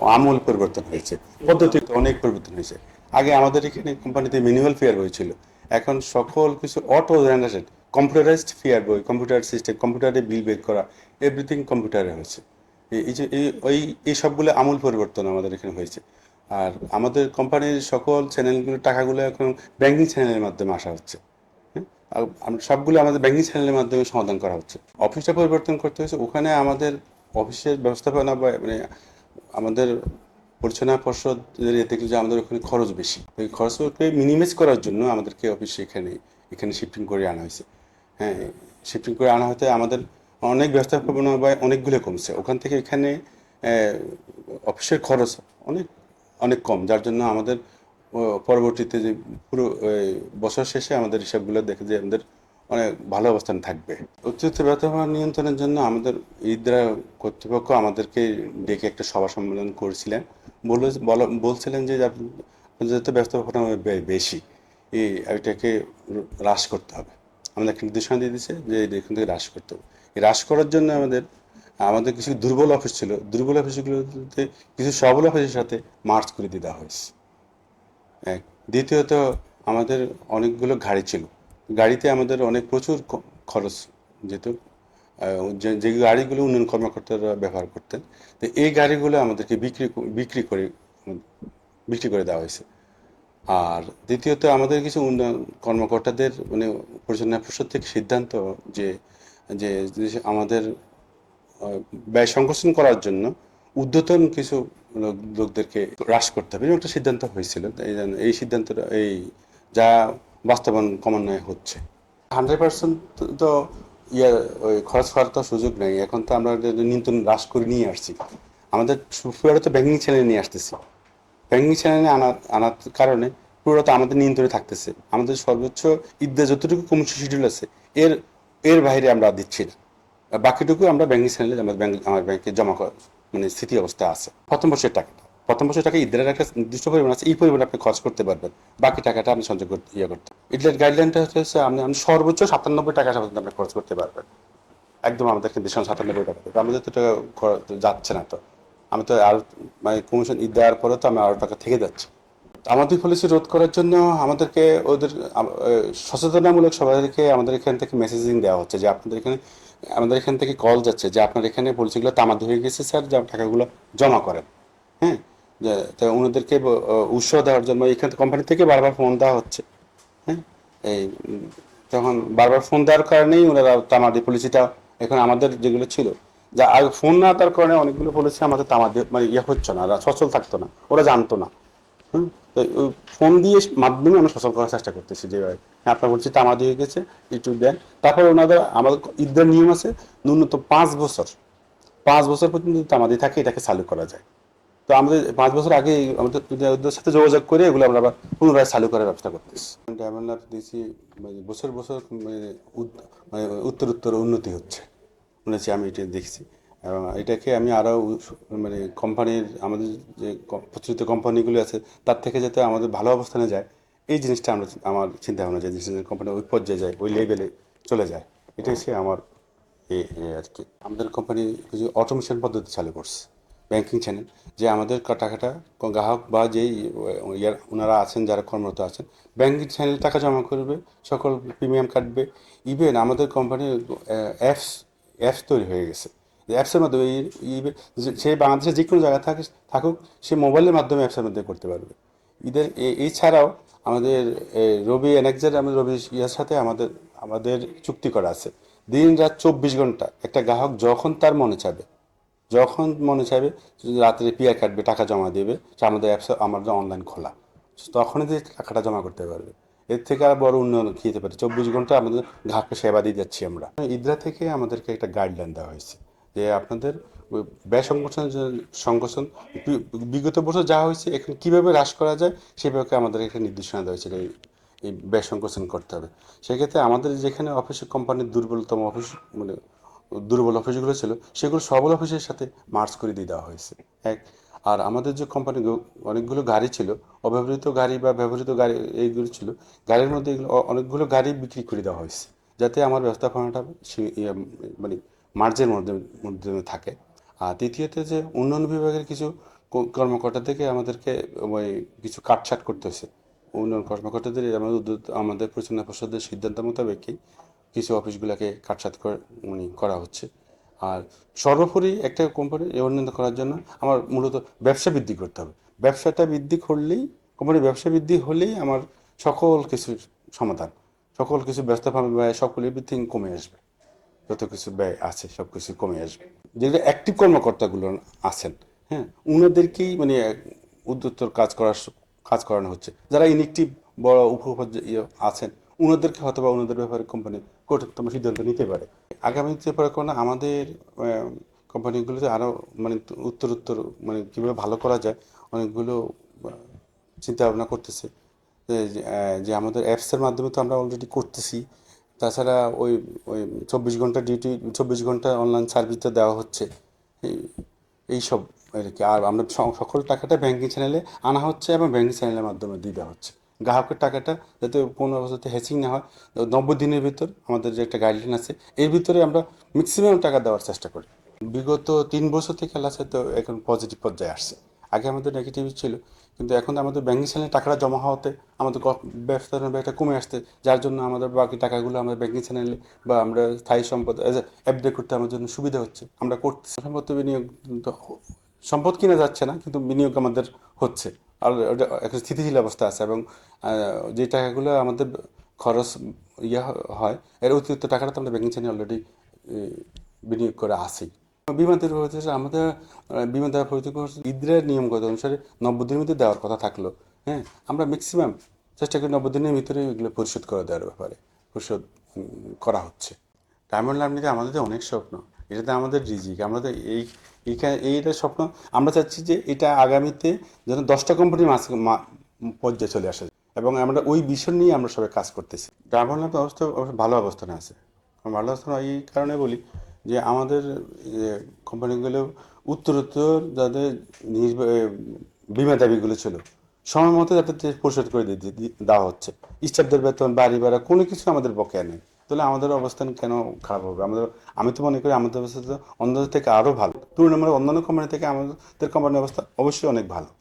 আমূল পরিবর্তন হয়েছে, পদ্ধতিতে অনেক পরিবর্তন হয়েছে। আগে আমাদের এখানে কোম্পানিতে মিনিমাল ফেয়ার বই ছিল, এখন সকল কিছু অটো জেনারেশন কম্পিউটারাইজড ফেয়ার বই কম্পিউটার সিস্টেম কম্পিউটারে বিল বের করা এভরিথিং কম্পিউটারে হয়েছে। এই- যে, এই, ওই, এই সবগুলো আমূল পরিবর্তন আমাদের এখানে হয়েছে। আর আমাদের কোম্পানির সকল চ্যানেলগুলো টাকাগুলো এখন ব্যাংকিং চ্যানেলের মাধ্যমে আসা হচ্ছে। হ্যাঁ? সবগুলো আমাদের ব্যাংকিং চ্যানেলের মাধ্যমে সমাধান করা হচ্ছে। অফিসটা পরিবর্তন করতে হয়েছে, ওখানে আমাদের অফিসের ব্যবস্থাপনা বা মানে আমাদের পরিচালনা পর্ষদের এ দেখল যে আমাদের ওখানে খরচ বেশি। ওই খরচকে মিনিমাইজ করার জন্য আমাদেরকে অফিসে এখানে এখানে শিফটিং করে আনা হয়েছে। হ্যাঁ শিফটিং করে আনা হতে আমাদের অনেক ব্যবস্থাপনা বা অনেকগুলো কমছে। ওখান থেকে এখানে অফিসের খরচ অনেক অনেক কম। যার জন্য আমাদের পরবর্তীতে যে পুরো বছর শেষে আমাদের হিসাবগুলো দেখে যে আমাদের অনেক ভালো অবস্থান থাকবে। অতিরিক্ত ব্যবহার নিয়ন্ত্রণের জন্য আমাদের ইদরা কর্তৃপক্ষ আমাদেরকে ডেকে একটা সভা সম্মেলন করেছিলেন। বলে, বলা- বলছিলেন যে যত ব্যবস্থাপনা বেশি, এই এটাকে হ্রাস করতে হবে। আমাদের একটা নির্দেশনা দিয়ে দিচ্ছে যে এখান থেকে হ্রাস করতে হবে। হ্রাস করার জন্য আমাদের আমাদের কিছু দুর্বল অফিস ছিল। দুর্বল অফিসগুলোতে কিছু সবল অফিসের সাথে মার্চ করে দেওয়া হয়েছে। এক, দ্বিতীয়ত আমাদের অনেকগুলো গাড়ি ছিল। গাড়িতে আমাদের অনেক প্রচুর খরচ যেত। যে গাড়িগুলো উন্নয়ন কর্মকর্তারা ব্যবহার করতেন, তো এই গাড়িগুলো আমাদেরকে বিক্রি বিক্রি করে বিক্রি করে দেওয়া হয়েছে। আর দ্বিতীয়ত আমাদের কিছু উন্নয়ন কর্মকর্তাদের মানে পরিচালনা পরিষদ থেকে সিদ্ধান্ত যে যে আমাদের ব্যয় সংকোচন করার জন্য ঊর্ধ্বতন কিছু লোক- লোকদেরকে হ্রাস করতে হবে একটা সিদ্ধান্ত হয়েছিল। এই সিদ্ধান্তটা, এই যা বাস্তবায়ন ক্রমান্বয়ে হচ্ছে। হান্ড্রেড পার্সেন্ট তো ইয়ে ওই খরচ করার তো সুযোগ নেই। এখন তো আমরা নিয়ন্ত্রণ হ্রাস করে নিয়ে আসছি। আমাদের ফুয়ারে তো ব্যাঙ্কিং চ্যানেলে নিয়ে আসতেছি। ব্যাঙ্কিং চ্যানেলে আনার আনার কারণে পুরো তো আমাদের নিয়ন্ত্রণে থাকতেছে। আমাদের সর্বোচ্চ ঈদে যতটুকু কমিশন শিডিউল আছে, এর এর বাইরে আমরা দিচ্ছি না। বাকিটুকু আমরা ব্যাঙ্কিং চ্যানেলে আমার ব্যাংক আমার ব্যাংকে জমা মানে স্থিতি অবস্থা আছে। প্রথম বছরের টাকাটা। প্রথম বছর টাকা ঈদের একটা নির্দিষ্ট পরিমাণ আছে, এই পরিমাণ আপনি খরচ করতে পারবেন। বাকি টাকাটা আপনি সঞ্চয় করতে ইয়ে করতে। ঈদের গাইডলাইনটা হচ্ছে আপনি আপনি সর্বোচ্চ সাতানব্বই টাকা পর্যন্ত আপনি খরচ করতে পারবেন। একদম আমাদের কিন্তু সাতানব্বই টাকা আমাদের তো টাকা যাচ্ছে না তো। আমি তো আর মানে কমিশন ঈদ দেওয়ার পরে তো আমি আরও টাকা থেকে যাচ্ছে। আমাদের পলিসি রোধ করার জন্য আমাদেরকে ওদের সচেতনামূলক সবাইকে আমাদের এখান থেকে মেসেজিং দেওয়া হচ্ছে যে আপনাদের এখানে, আমাদের এখান থেকে কল যাচ্ছে যে আপনার এখানে পলিসিগুলো তামাদি হয়ে গেছে, স্যার, যে টাকাগুলো জমা করেন। হ্যাঁ? যে তো ওনাদেরকে উৎসাহ দেওয়ার জন্য এখান কোম্পানি থেকে বারবার ফোন দেওয়া হচ্ছে। হ্যাঁ? এই তখন বারবার ফোন দেওয়ার কারণেই ওনারা তামাদি পলিসিটা এখন আমাদের যেগুলো ছিল যা আর ফোন না দেওয়ার কারণে অনেকগুলো পলিসি আমাদের তামাদি মানে ইয়ে হচ্ছে না সচল থাকতো না ওরা জানতো না। হুম তো ফোন দিয়ে মাধ্যমে আমরা সচল করার চেষ্টা করতেছি যে ভাই, হ্যাঁ আপনার বলছি তামাদি হয়ে গেছে একটু দেন। তারপর ওনাদের আমাদের ঈদের নিয়ম আছে ন্যূনতম পাঁচ বছর পাঁচ বছর পর্যন্ত তামাদি থাকে এটাকে চালু করা যায়। তো আমাদের পাঁচ বছর আগে আমাদের সাথে যোগাযোগ করে এগুলো আমরা আবার পুনরায় চালু করার ব্যবস্থা করতেছি। ডায়মন্ড লাভ দিয়েছি মানে বছর বছর মানে মানে উত্তর উত্তর উন্নতি হচ্ছে। শুনেছি, আমি এটা দেখছি। এবং এটাকে আমি আরও মানে কোম্পানির, আমাদের যে প্রচলিত কোম্পানিগুলো আছে, তার থেকে যাতে আমাদের ভালো অবস্থানে যায়, এই জিনিসটা আমরা আমার চিন্তা ভাবনা যে কোম্পানি ওই পর্যায়ে যায়, ওই লেভেলে চলে যায়, এটাই সে আমার এই আর কি। আমাদের কোম্পানি কিছু অটোমেশন পদ্ধতি চালু করছে। ব্যাংকিং চ্যানেল যে আমাদের টাকাটা গ্রাহক বা যেই ইয়ার ওনারা আছেন, যারা কর্মরত আছেন ব্যাংকিং চ্যানেলে টাকা জমা করবে, সকল প্রিমিয়াম কাটবে। ইভেন আমাদের কোম্পানির অ্যাপস অ্যাপস তৈরি হয়ে গেছে। অ্যাপসের মাধ্যমে সে বাংলাদেশে যে কোনো জায়গায় থাকে, থাকুক, সে মোবাইলের মাধ্যমে অ্যাপসের মাধ্যমে করতে পারবে। ঈদের এ- এছাড়াও আমাদের রবি এনেক্সের আমাদের রবি ইয়ার সাথে আমাদের আমাদের চুক্তি করা আছে। দিন রাত চব্বিশ ঘণ্টা একটা গ্রাহক যখন তার মনে চাবে যখন মনে চাইবে রাত্রে পিয়ার কাটবে, টাকা জমা দেবে আমাদের অ্যাপস আমাদের অনলাইন খোলা, তখনই যে টাকাটা জমা করতে পারবে। এর থেকে আর বড় উন্নয়ন হতে পারে। চব্বিশ ঘণ্টা আমাদের গ্রাহককে সেবা দিয়ে যাচ্ছি আমরা। ইদ্রা থেকে আমাদেরকে একটা গাইডলাইন দেওয়া হয়েছে যে আপনাদের ব্যয় সংগঠন সংগঠন, বিগত বছর যা হয়েছে, এখন কীভাবে হ্রাস করা যায় সেভাবে আমাদের একটা নির্দেশনা দেওয়া হয়েছে এই ব্যয় সংকোচন করতে হবে। সেক্ষেত্রে আমাদের যেখানে অফিস কোম্পানির দুর্বলতম অফিস মানে দুর্বল অফিসগুলো ছিল সেগুলো সবল অফিসের সাথে মার্চ করে দিয়ে দেওয়া হয়েছে। এক আর আমাদের যে কোম্পানি অনেকগুলো গাড়ি ছিল অব্যবহৃত গাড়ি বা ব্যবহৃত গাড়ি এইগুলো ছিল গাড়ির মধ্যে এগুলো অনেকগুলো গাড়ি বিক্রি করে দেওয়া হয়েছে যাতে আমার ব্যবস্থাপনাটা ইয়ে, মানে মার্জের মধ্যে মধ্যে থাকে। আর দ্বিতীয়ত যে উন্নয়ন বিভাগের কিছু কর্মকর্তা থেকে আমাদেরকে ওই কিছু কাটছাট করতে হয়েছে। উন্নয়ন কর্মকর্তাদের আমাদের আমাদের পরিচালনা পর্ষদের সিদ্ধান্ত মোতাবেকই কিছু অফিসগুলোকে কাটছাট করে- মানে করা হচ্ছে। আর সর্বোপরি একটা কোম্পানি উন্নয়ন করার জন্য আমার মূলত ব্যবসা বৃদ্ধি করতে হবে। ব্যবসাটা বৃদ্ধি করলেই কোম্পানির ব্যবসা বৃদ্ধি হলেই আমার সকল কিছুর সমাধান। সকল কিছু ব্যস্তভাবে ব্যয়, সকল এভরিথিং কমে আসবে। যত কিছু ব্যয় আছে, সব কিছু কমে আসবে। যেগুলো অ্যাক্টিভ কর্মকর্তাগুলো আছেন হ্যাঁ উনাদেরকেই মানে উদ্যোক্তর কাজ করার কাজ করানো হচ্ছে। যারা ইনএক্টিভ বড় উপপর্যায়ে আছেন, উনাদেরকে হয়তো বা ওনাদের ব্যাপারে কোম্পানি কঠোরতম সিদ্ধান্ত নিতে পারে। আগামীতে পরে কোনো আমাদের কোম্পানিগুলোতে আরও মানে উত্তর উত্তর মানে কীভাবে ভালো করা যায়, অনেকগুলো চিন্তা ভাবনা করতেছে। যে আমাদের অ্যাপসের মাধ্যমে তো আমরা অলরেডি করতেছি। তাছাড়া ওই ওই চব্বিশ ঘণ্টা ডিউটি চব্বিশ ঘণ্টা অনলাইন সার্ভিসটা দেওয়া হচ্ছে। এই- এইসব আর কি। আর আমরা সকল টাকাটা ব্যাঙ্কিং চ্যানেলে আনা হচ্ছে এবং ব্যাঙ্কিং চ্যানেলের মাধ্যমে দিয়ে দেওয়া হচ্ছে। গ্রাহকের টাকাটা যাতে কোনো অবস্থাতে হ্যাচিং না হয়। নব্বই দিনের ভিতর আমাদের যে একটা গাইডলাইন আছে, এর ভিতরে আমরা ম্যাক্সিমাম টাকা দেওয়ার চেষ্টা করি। বিগত তিন বছর থেকে আছে তো এখন পজিটিভ পর্যায়ে আসছে। আগে আমাদের নেগেটিভ ছিল, কিন্তু এখন আমাদের ব্যাংকিং চ্যানেলে টাকাটা জমা হওয়াতে আমাদের ব্যবসার ব্যয়টা কমে আসছে, যার জন্য আমাদের বাকি টাকাগুলো আমাদের ব্যাংকিং চ্যানেলে বা আমরা স্থায়ী সম্পদ অ্যাপডেট করতে আমার জন্য সুবিধা হচ্ছে। আমরা করতে সম্পদ বিনিয়োগ সম্পদ কিনা যাচ্ছে না, কিন্তু বিনিয়োগ আমাদের হচ্ছে। আর একটা স্থিতিশীল অবস্থা আছে এবং যে টাকাগুলো আমাদের খরচ ইয়ে হয়, এর অতিরিক্ত টাকাটা তো আমরা ব্যাংকিং চ্যানেলে অলরেডি বিনিয়োগ করে আসি বিমানদের হচ্ছে আমাদের বিমান দেওয়ার প্রতি ঈদের নিয়মগত অনুসারে নব্বই দিনের মধ্যে দেওয়ার কথা থাকল হ্যাঁ? আমরা ম্যাক্সিমাম চেষ্টা করি নব্বই দিনের ভিতরে এগুলো পরিশোধ করে দেওয়ার ব্যাপারে, পরিশোধ করা হচ্ছে। ডায়মন্ড লার্নিতে আমাদের অনেক স্বপ্ন এটাতে আমাদের রিজিক আমাদের এই এইখানে এইটা স্বপ্ন। আমরা চাচ্ছি যে এটা আগামীতে যেন দশটা কোম্পানির মাঝ মা- পর্যায়ে চলে আসে। এবং আমরা ওই বিষয় নিয়ে আমরা সবাই কাজ করতেছি। ডায়মন্ড লার্ন অবস্থা ভালো অবস্থানে আছে। ভালো অবস্থান এই কারণে বলি যে আমাদের কোম্পানিগুলো উত্তরোত্তর যাদের বিমা দাবিগুলো ছিল, সময় মতো যাতে পরিশোধ করে দেওয়া হচ্ছে। স্টাফদের বেতন, বাড়ি ভাড়া কোনো কিছু আমাদের বকেয়া নেই। তাহলে আমাদের অবস্থান কেন খারাপ হবে? আমাদের, আমি তো মনে করি আমাদের অবস্থা অন্যদের থেকে আরও ভালো। তুলনামূলক অন্যান্য কোম্পানি থেকে আমাদের কোম্পানির অবস্থা অবশ্যই অনেক ভালো।